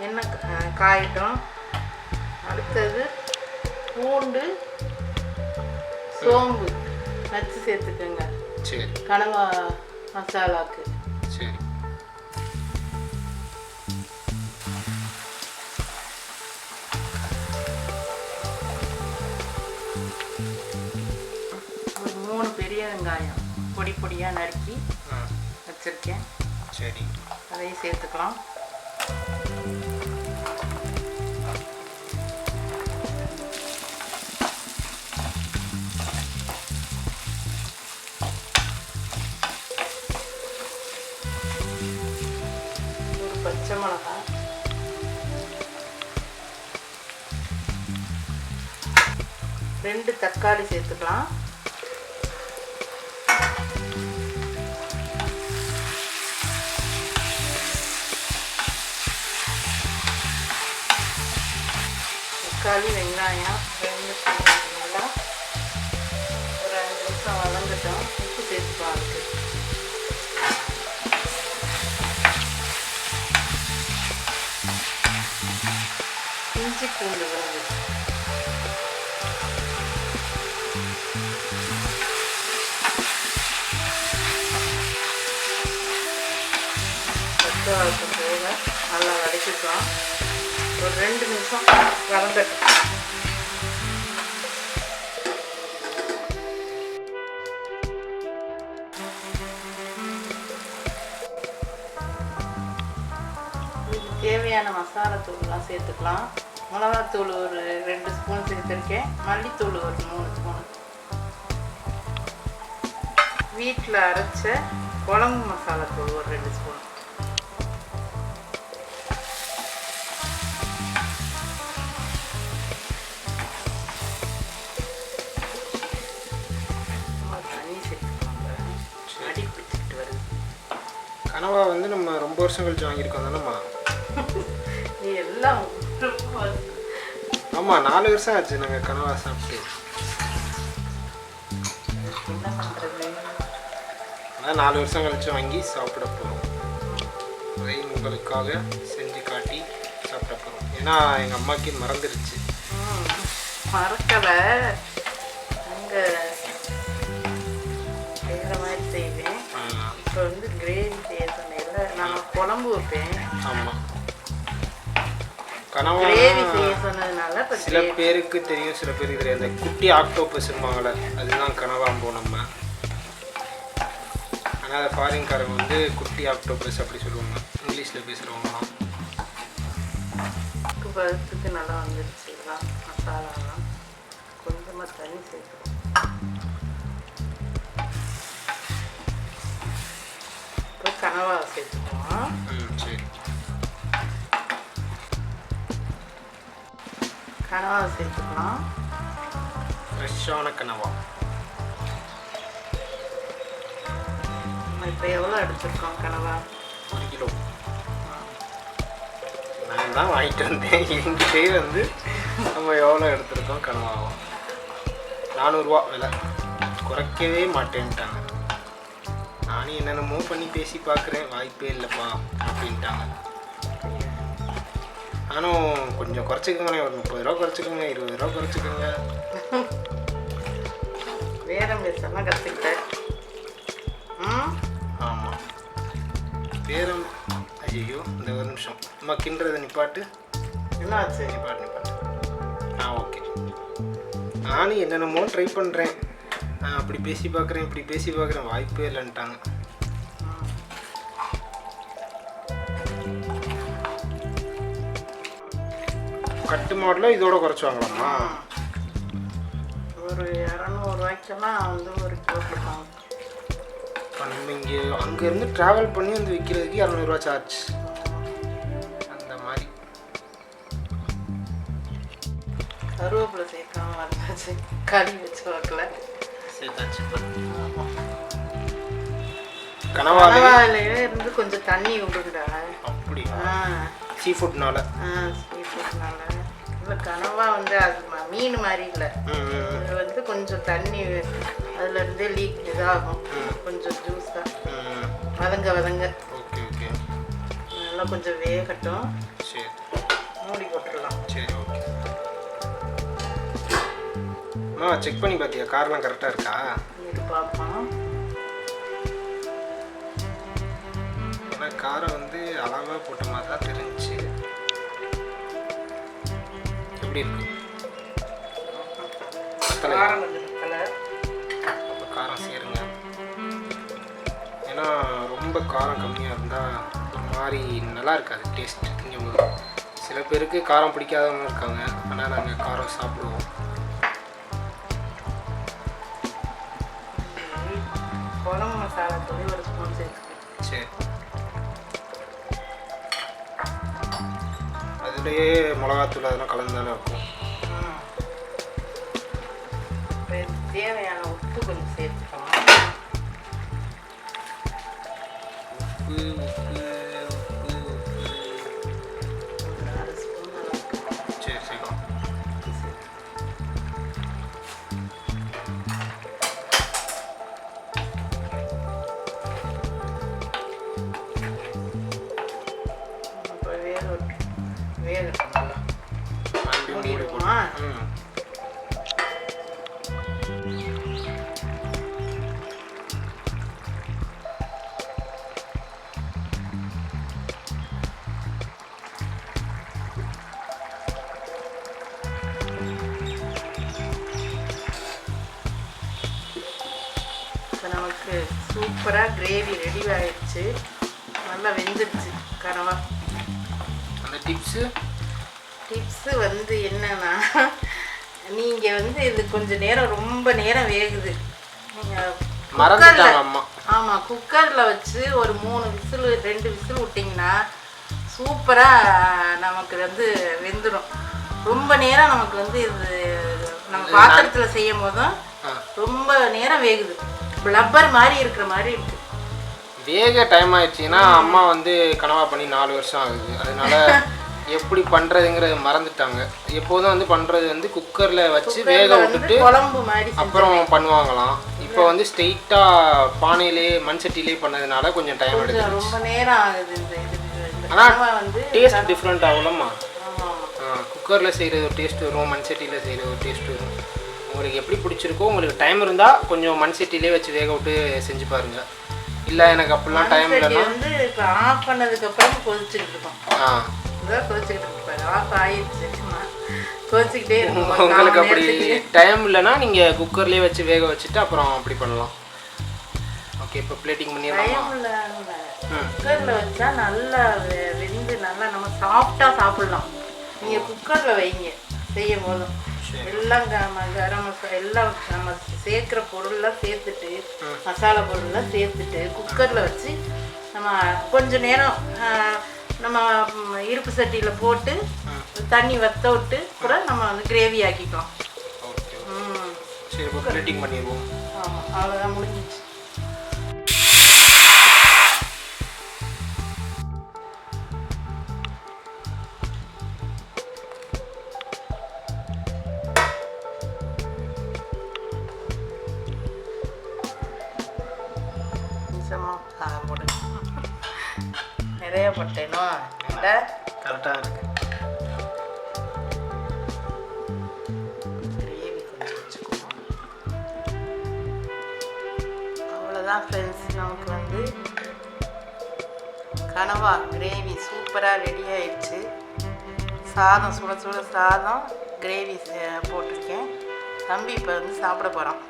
எண்ணெய் கா- காயட்டும். அடுத்தது பூண்டு சோம்பு நச்சு சேர்த்துக்கோங்க. சரி. கனவா மசாலாக்கு. சரி. ஒரு மூணு பெரிய வெங்காயம் பொடி பொடியாக நறுக்கி வச்சுருக்கேன். சரி. அதையும் சேர்த்துக்கலாம். ஒரு பச்சை மிளகாய். ரெண்டு தக்காளி சேர்த்துக்கலாம். தக்காளி வெங்காயம் ரெண்டு நல்லா ஒரு அஞ்சு நிமிஷம் வதங்கட்டும். உப்பு சேர்த்து அதுக்கு இஞ்சி பூண்டு விழுது. பச்சை வாசம் போக நல்லா வதக்கிக்கலாம். ஒரு ரெண்டு நிமிஷம் வதங்கட்டும். தேவையான மசாலா தூள்லாம் சேர்த்துக்கலாம். மிளகாத்தூள் ஒரு ரெண்டு ஸ்பூன் சேர்த்துருக்கேன். மல்லித்தூள் ஒரு மூணு ஸ்பூன் வீட்டில் அரைச்ச குழம்பு மசாலா தூள் ஒரு ரெண்டு ஸ்பூன் கனவா வந்து நம்ம ரொம்ப வருஷம் கழிச்சு வாங்கியிருக்கோம் தானேம்மா? நீ எல்லாம் ஆமாம் நாலு வருஷம் ஆச்சு நாங்கள் கனவா சாப்பிட்டு. அதான் நாலு வருஷம் கழிச்சு வாங்கி சாப்பிட போகிறோம் அதை உங்களுக்காக செஞ்சு காட்டி சாப்பிட போகிறோம் ஏன்னா எங்கள் அம்மாக்கு மறந்துருச்சு. மறக்கலை. அங்கே குழம்பு வைப்பேன் ஆமாம் கனவா கிரேவி செய்ய சொன்னதுனால இப்போ சில பேருக்கு தெரியும் சில பேருக்கு தெரியாது. அந்த குட்டி ஆக்டோபஸ் இருப்பாங்களே அதுதான் கனவாம்போ நம்ம. ஆனால் அதை ஃபாரின்காரங்க வந்து குட்டி ஆக்டோபஸ் அப்படி சொல்லுவாங்க. இங்கிலீஷில் பேசுகிறவங்களாம் உப்பு பதத்துக்கு நல்லா வந்துருச்சு எல்லாம் மசாலாலாம். கொஞ்சமாக தண்ணி சேர்த்துக்கணும். கனவா சேர்த்துக்குவோம் ம் சரி கனவா சேர்த்துக்கலாம் ஃப்ரெஷ்ஷான கனவா நம்ம இப்போ எவ்வளோ எடுத்திருக்கோம் கனவா ஒரு கிலோ நான் தான் வாங்கிட்டு வந்தேன் என்கிட்டயே வந்து நம்ம எவ்வளோ எடுத்திருக்கோம் கனவாகும் நானூறுரூவா விலை குறைக்கவே மாட்டேன்ட்டாங்க நானும் என்னென்னமோ பண்ணி பேசி பார்க்குறேன் வாய்ப்பே இல்லைப்பா அப்படின்ட்டாங்க. நானும் கொஞ்சம் குறைச்சிக்கோங்களேன் ஒரு முப்பது ரூபா குறைச்சிக்கோங்க இருபது ரூபா குறைச்சிக்கோங்க. வேற பேசலாம் கற்றுக்கிட்டேன் ம்? ஆமாம் பேரம். ஐயோ இந்த ஒரு நிமிஷம். அம்மா கிண்டுறதை நிப்பாட்டு என்னாச்சு? நிப்பாட்டு நிப்பாட்டு ஆ ஓகே. நானும் என்னென்னமோ ட்ரை பண்ணுறேன் அப்படி பேசி பார்க்குறேன் இப்படி பேசி பார்க்குறேன். வாய்ப்பே இல்லைன்ட்டாங்க. கட்டு மாடலில் இதோட குறைச்சி வாங்கலாமா? ஒரு இரநூறுவாய்க்கெல்லாம் வந்து ஒரு கிலோ கொடுப்பாங்க. இப்போ நம்ம இங்கே அங்கேருந்து ட்ராவல் பண்ணி வந்து விற்கிறதுக்கு இரநூறுவா சார்ஜ் அந்த மாதிரி. கருவேப்பிலை சேர்க்காம வந்தாச்சு களி வச்சு வைக்கல சேர்த்தாச்சு கனவாலே? கனவாயிலே இருந்து கொஞ்சம் தண்ணி விடுங்கடா. அப்படியா? ஆ. சீ ஃபுட்னால ஆ சீ ஃபுட்னால இல்லை கனவா வந்து அது மீன் மாதிரி இல்லை. அது வந்து கொஞ்சம் தண்ணி அதுல இருந்தே லீக் இதாகும். கொஞ்சம் ஜூஸாக வதங்க வதங்க. நல்லா கொஞ்சம் வேகட்டும். அம்மா செக் பண்ணி பார்த்தியா காரெலாம் கரெக்டாக இருக்கா? இது பார்ப்போம் ஏன்னா காரை வந்து அளவாக போட்ட மாதிரி தான் தெரிஞ்சுச்சு எப்படி இருக்கு? காரம் அப்போ காரம் சேருங்க. ஏன்னா ரொம்ப காரம் கம்மியாக இருந்தால் ஒரு மாதிரி நல்லா இருக்காது டேஸ்ட் திங்கும்போது சில பேருக்கு காரம் பிடிக்காதவங்க இருக்காங்க. ஆனால் நாங்கள் காரம் சாப்பிடுவோம். அதுலேயே மிளகாத்தூள் அதெல்லாம் கலந்து தானே இருக்கும் தேவையான உப்பு கொஞ்சம் சேர்த்துக்கலாம். உப்பு உப்பு. சூப்பராக கிரேவி ரெடி ஆயிடுச்சு. நல்லா வெந்துடுச்சு கனவா. அந்த டிப்ஸு டிப்ஸு வந்து என்னன்னா நீங்கள் வந்து இது கொஞ்ச நேரம் ரொம்ப நேரம் வேகுது. நீங்கள் ஆமாம் குக்கரில் வச்சு ஒரு மூணு விசில் ரெண்டு விசில் விட்டிங்கன்னா சூப்பராக நமக்கு வந்து வெந்துடும் ரொம்ப நேரம் நமக்கு வந்து இது நம்ம பாத்திரத்தில் செய்யும் போதும் ரொம்ப நேரம் வேகுது. ரப்பர் மாதிரி இருக்கிற மாதிரி இருக்கு. வேக டைம் ஆயிடுச்சுன்னா அம்மா வந்து கனவா பண்ணி நாலு வருஷம் ஆகுது. அதனால எப்படி பண்றதுங்கிறத மறந்துட்டாங்க. எப்போதும் வந்து பண்றது வந்து குக்கர்ல வச்சு வேக விட்டுட்டு குழம்பு மாதிரி அப்புறம் பண்ணுவாங்களாம். இப்போ வந்து ஸ்ட்ரெயிட்டா பானையிலே மண் சட்டிலே பண்ணதுனால கொஞ்சம் டைம் எடுத்து கொஞ்சம் ரொம்ப நேரம் ஆகுது இந்த ஆனா டேஸ்ட் டிஃப்ரெண்ட் ஆகும்லம்மா. குக்கரில் செய்கிறது ஒரு டேஸ்ட் வரும் மண் சட்டியில் செய்கிறது ஒரு டேஸ்ட் வரும். உங்களுக்கு எப்படி பிடிச்சிருக்கோ உங்களுக்கு டைம் இருந்தால் கொஞ்சம் மண் சட்டிலே வச்சு வேக விட்டு செஞ்சு பாருங்க. இல்லை எனக்கு அப்படிலாம் டைம் இல்லைன்னா வந்து இப்போ ஆஃப் பண்ணதுக்கு அப்புறம் கொதிச்சுக்கிட்டு இருக்கோம். ஆ. இதான் கொதிச்சுக்கிட்டு இருப்பாரு ஆஃப் ஆயிடுச்சு கொதிச்சுக்கிட்டே இருக்கும். உங்களுக்கு அப்படி. டைம் இல்லைன்னா நீங்கள் குக்கர்லேயே வச்சு வேக வச்சுட்டு அப்புறம் அப்படி பண்ணலாம். ஓகே இப்போ பிளேட்டிங் பண்ணிடலாமா? குக்கரில் வச்சா நல்லா வெந்து நல்லா நம்ம சாஃப்டாக சாப்பிடலாம். நீங்கள் குக்கரில் வைங்க செய்யும் போதும். எல்லாம் கரம் மசாலா எல்லாம் நம்ம சேர்க்குற பொருள்லாம் சேர்த்துட்டு மசாலா பொருள்லாம் சேர்த்துட்டு குக்கரில் வச்சு நம்ம கொஞ்ச நேரம் நம்ம இருப்பு சட்டியில் போட்டு தண்ணி வத்த விட்டு கூட நம்ம வந்து கிரேவி ஆக்கிக்கலாம். சரி பண்ணிடுவோம். ஆமாம் அவ்வளோதான் முடிஞ்சிச்சு. அவ்வளோதான் ஃப்ரெண்ட்ஸ் நமக்கு வந்து கனவா கிரேவி சூப்பராக ரெடி ஆயிடுச்சு. சாதம் சுட சுட சாதம் கிரேவி போட்டிருக்கேன். தம்பி இப்போ வந்து சாப்பிட போகிறோம்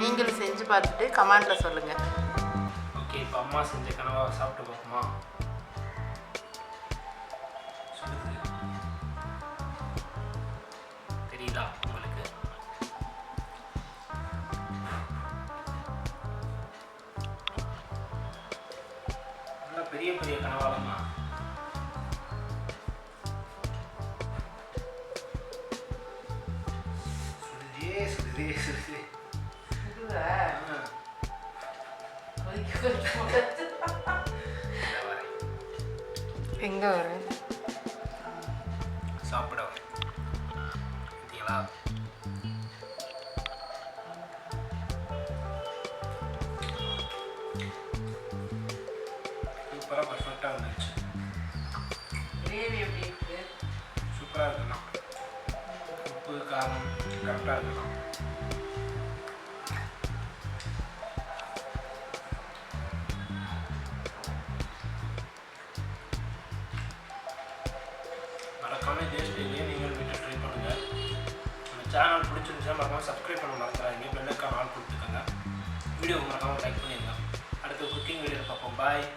நீங்களும் செஞ்சு பார்த்துட்டு கமெண்ட்டில் சொல்லுங்கள் ஓகே இப்போ அம்மா செஞ்ச கனவா சாப்பிட்டு பார்ப்போமா? பெரிய பெரிய கனவாலம்மா. சுடுதே சுடுதே. எங்கே வரேன் சாப்பிட வரேன். இருக்கணும். மறக்காம இதே ஸ்டைலே நீங்கள் வீட்டில் ட்ரை பண்ணுங்கள் நம்ம சேனல் பிடிச்சிருந்துச்சா மறக்காமல் சப்ஸ்கிரைப் பண்ண மறந்துடாதீங்க பெல்லுக்கான ஆள் கொடுத்துக்கோங்க. வீடியோ மறக்காமல் லைக் பண்ணிடுங்க அடுத்த குக்கிங் வீடியோ பார்ப்போம். பாய்